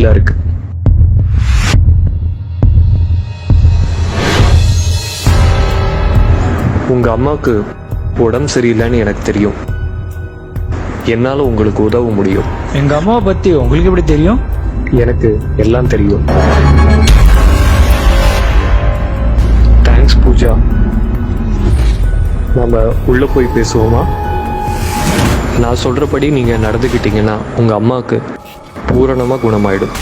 இருக்கு. உங்க அம்மாவுக்கு உடம்பு சரியில்லைன்னு எனக்கு தெரியும். என்னால உங்களுக்கு உதவ முடியும். எங்க அம்மாவை பத்தி உங்களுக்கு எப்படி தெரியும்? எனக்கு எல்லாம் தெரியும். தேங்க்ஸ் பூஜா. நம்ம உள்ள போய் பேசுவோமா? நான் சொல்றபடி நீங்க நடந்துக்கிட்டீங்கன்னா உங்க அம்மாவுக்கு பூரணமா குணமாயிடும்.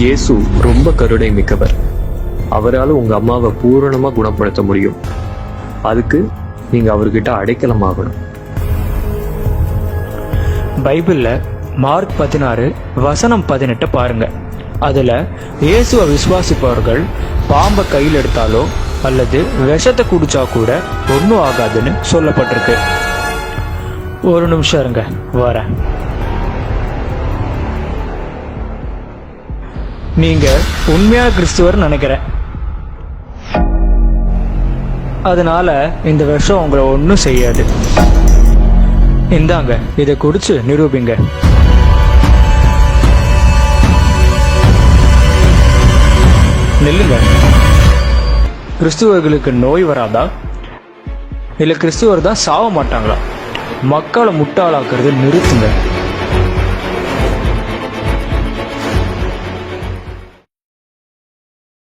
இயேசு ரொம்ப கருணை மிக்கவர். அவரால் உங்க அம்மாவை பூரணமா குணப்படுத்த முடியும். அதுக்கு நீங்க அவர்கிட்ட அடைக்கலம் ஆகணும். பைபிள்ல மார்க் பதினாறு வசனம் பதினெட்டு பாருங்க. அதுல இயேசுவை விசுவாசிப்பவர்கள் பாம்பை கையில் எடுத்தாலோ அல்லது விஷத்தை குடிச்சா கூட ஒன்றும் ஆகாதுன்னு சொல்லப்பட்டிருக்கு. ஒரு நிமிஷம் இருங்க வரேன். நீங்க உண்மையான கிறிஸ்துவர் நினைக்கிறேன். அதனால இந்த விஷம் உங்களை ஒன்றும் செய்யாது. இந்தாங்க இதை குடிச்சு நிரூபிங்க. நெல்லுங்க கிறிஸ்துவர்களுக்கு நோய் வராதா இல்லை கிறிஸ்துவர் தான் சாவ மாட்டாங்களா மக்களை முட்டாளாக்குறது நிறுத்துங்க